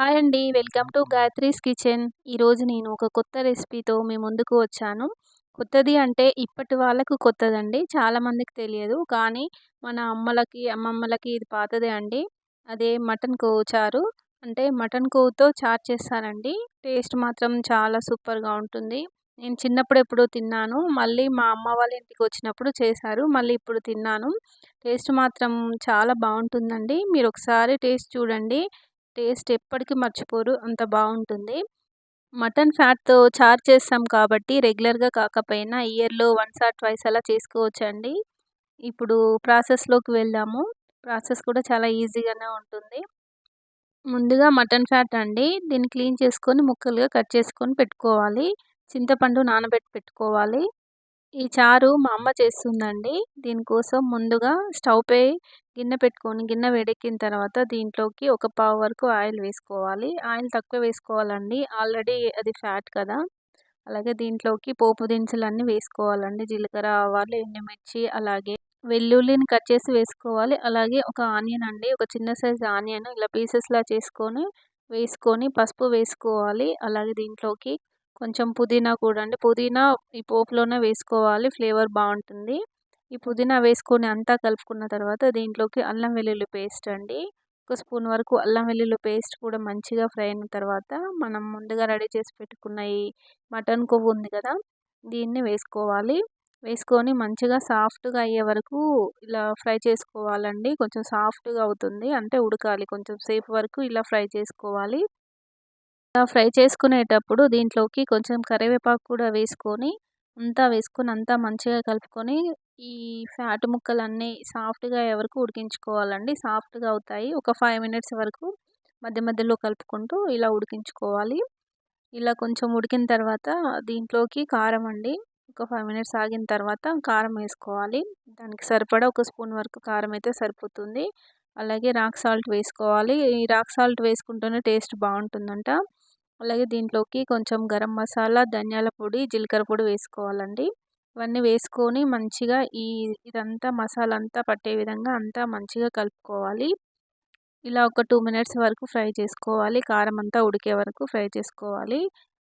Hi అండి. Welcome to Gayathri's kitchen. ఈరోజు నేను ఒక కొత్త రెసిపీతో మీ ముందుకు వచ్చాను. కొత్తది అంటే ఇప్పటి వాళ్ళకు కొత్తదండి. చాలామందికి తెలియదు. కానీ మన అమ్మలకి అమ్మమ్మలకి ఇది పాతదే అండి. అదే మటన్ కొవ్వు చారు. అంటే మటన్ కోవుతో చారు చేస్తానండి. టేస్ట్ మాత్రం చాలా సూపర్గా ఉంటుంది. నేను చిన్నప్పుడు ఎప్పుడో తిన్నాను. మళ్ళీ మా అమ్మ వాళ్ళ ఇంటికి వచ్చినప్పుడు చేశారు. మళ్ళీ ఇప్పుడు తిన్నాను. టేస్ట్ మాత్రం చాలా బాగుంటుందండి. మీరు ఒకసారి టేస్ట్ చూడండి. టేస్ట్ ఎప్పటికీ మర్చిపోరు. అంత బాగుంటుంది మటన్ ఫ్యాట్తో చార్ చేస్తాం కాబట్టి రెగ్యులర్గా కాకపోయినా ఇయర్లో వన్స్ ఆర్ ట్వైస్ అలా చేసుకోవచ్చండి. ఇప్పుడు ప్రాసెస్లోకి వెళ్దాము. ప్రాసెస్ కూడా చాలా ఈజీగానే ఉంటుంది. ముందుగా మటన్ ఫ్యాట్ అండి. దీన్ని క్లీన్ చేసుకొని ముక్కలుగా కట్ చేసుకొని పెట్టుకోవాలి. చింతపండు నానబెట్టి పెట్టుకోవాలి. ఈ చారు మా అమ్మ చేస్తుందండి. దీనికోసం ముందుగా స్టవ్ పై గిన్నె పెట్టుకొని గిన్నె వేడెక్కిన తర్వాత దీంట్లోకి ఒక పావు వరకు ఆయిల్ వేసుకోవాలి. ఆయిల్ తక్కువ వేసుకోవాలండి. ఆల్రెడీ అది ఫ్యాట్ కదా. అలాగే దీంట్లోకి పోపు దినుసులు అన్నీ వేసుకోవాలండి. జీలకర్ర ఆవాలు ఎండుమిర్చి అలాగే వెల్లుల్లిని కట్ చేసి వేసుకోవాలి. అలాగే ఒక ఆనియన్ అండి. ఒక చిన్న సైజ్ ఆనియన్ ఇలా పీసెస్లా చేసుకొని వేసుకొని పసుపు వేసుకోవాలి. అలాగే దీంట్లోకి కొంచెం పుదీనా కూడా అండి. పుదీనా ఈ పోపులోనే వేసుకోవాలి. ఫ్లేవర్ బాగుంటుంది. ఈ పుదీనా వేసుకొని అంతా కలుపుకున్న తర్వాత దీంట్లోకి అల్లం వెల్లుల్లి పేస్ట్ అండి. ఒక స్పూన్ వరకు అల్లం వెల్లుల్లి పేస్ట్ కూడా మంచిగా ఫ్రై అయిన తర్వాత మనం ముందుగా రెడీ చేసి పెట్టుకున్న ఈ మటన్ కొవ్వు ఉంది కదా దీన్ని వేసుకోవాలి. వేసుకొని మంచిగా సాఫ్ట్గా అయ్యే వరకు ఇలా ఫ్రై చేసుకోవాలండి. కొంచెం సాఫ్ట్గా అవుతుంది. అంటే ఉడకాలి. కొంచెం సేపు వరకు ఇలా ఫ్రై చేసుకోవాలి. ఫ్రై చేసుకునేటప్పుడు దీంట్లోకి కొంచెం కరివేపాకు కూడా వేసుకొని అంతా వేసుకొని అంతా మంచిగా కలుపుకొని ఈ ఫ్యాట్ ముక్కలన్నీ సాఫ్ట్గా ఎవరికి ఉడికించుకోవాలండి? సాఫ్ట్గా అవుతాయి. ఒక ఫైవ్ మినిట్స్ వరకు మధ్య మధ్యలో కలుపుకుంటూ ఇలా ఉడికించుకోవాలి. ఇలా కొంచెం ఉడికిన తర్వాత దీంట్లోకి కారం అండి. ఒక ఫైవ్ మినిట్స్ ఆగిన తర్వాత కారం వేసుకోవాలి. దానికి సరిపడా ఒక స్పూన్ వరకు కారం అయితే సరిపోతుంది. అలాగే రాక్ సాల్ట్ వేసుకోవాలి. ఈ రాక్ సాల్ట్ వేసుకుంటేనే టేస్ట్ బాగుంటుందంట. అలాగే దీంట్లోకి కొంచెం గరం మసాలా ధనియాల పొడి జీలకర్ర పొడి వేసుకోవాలండి. ఇవన్నీ వేసుకొని మంచిగా ఈ ఇదంతా మసాలా అంతా పట్టే విధంగా అంతా మంచిగా కలుపుకోవాలి. ఇలా ఒక టూ మినిట్స్ వరకు ఫ్రై చేసుకోవాలి. కారం అంతా ఉడికే వరకు ఫ్రై చేసుకోవాలి.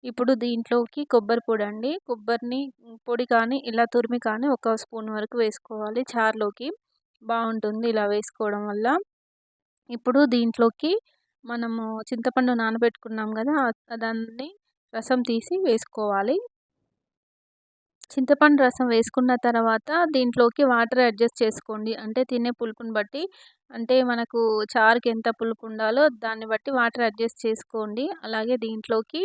ఇప్పుడు దీంట్లోకి కొబ్బరి పొడి అండి. కొబ్బరిని పొడి కానీ ఇలా తురిమి కానీ ఒక స్పూన్ వరకు వేసుకోవాలి. చారులోకి బాగుంటుంది ఇలా వేసుకోవడం వల్ల. ఇప్పుడు దీంట్లోకి మనము చింతపండు నానబెట్టుకున్నాం కదా దాన్ని రసం తీసి వేసుకోవాలి. చింతపండు రసం వేసుకున్న తర్వాత దీంట్లోకి వాటర్ అడ్జస్ట్ చేసుకోండి. అంటే తినే పులుపుని బట్టి అంటే మనకు చారుకి ఎంత పులుపు ఉండాలో దాన్ని బట్టి వాటర్ అడ్జస్ట్ చేసుకోండి. అలాగే దీంట్లోకి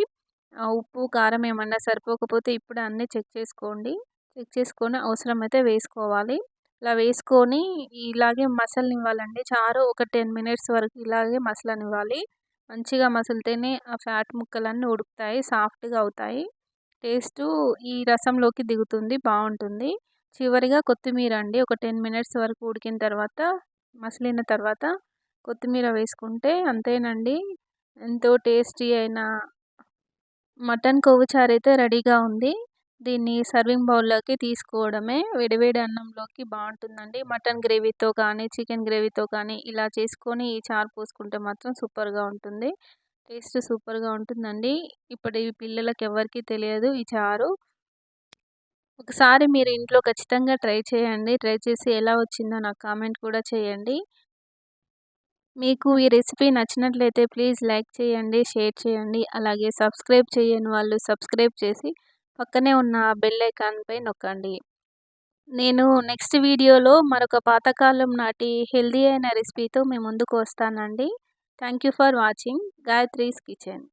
ఉప్పు కారం ఏమన్నా సరిపోకపోతే ఇప్పుడు అన్నీ చెక్ చేసుకోండి. చెక్ చేసుకొని అవసరమైతే వేసుకోవాలి. ఇలా వేసుకొని ఇలాగే మసలనివ్వాలండి. చారు ఒక టెన్ మినిట్స్ వరకు ఇలాగే మసలనివ్వాలి. మంచిగా మసిలితేనే ఆ ఫ్యాట్ ముక్కలన్నీ ఉడుకుతాయి సాఫ్ట్గా అవుతాయి. టేస్ట్ ఈ రసంలోకి దిగుతుంది బాగుంటుంది చివరిగా కొత్తిమీర అండి. ఒక టెన్ మినిట్స్ వరకు ఉడికిన తర్వాత మసిలిన తర్వాత కొత్తిమీర వేసుకుంటే అంతేనండి. ఎంతో టేస్టీ అయిన మటన్ కొవ్వుచారు అయితే రెడీగా ఉంది. దీన్ని సర్వింగ్ బౌల్లోకి తీసుకోవడమే. వేడివేడి అన్నంలోకి బాగుంటుందండి మటన్ గ్రేవీతో కానీ చికెన్ గ్రేవీతో కానీ ఇలా చేసుకొని ఈ చారు పోసుకుంటే మాత్రం సూపర్గా ఉంటుంది. టేస్ట్ సూపర్గా ఉంటుందండి. ఇప్పటి పిల్లలకి ఎవరికి తెలియదు ఈ చారు. ఒకసారి మీరు ఇంట్లో ఖచ్చితంగా ట్రై చేయండి. ట్రై చేసి ఎలా వచ్చిందో నాకు కామెంట్ కూడా చేయండి. మీకు ఈ రెసిపీ నచ్చినట్లయితే ప్లీజ్ లైక్ చేయండి షేర్ చేయండి. అలాగే సబ్స్క్రైబ్ చేయని వాళ్ళు సబ్స్క్రైబ్ చేసి పక్కనే ఉన్న బెల్ ఐకాన్పై నొక్కండి. నేను నెక్స్ట్ వీడియోలో మరొక పాతకాలం నాటి హెల్దీ అయిన రెసిపీతో మీ ముందుకు వస్తానండి. Thank you for watching Gayatri's kitchen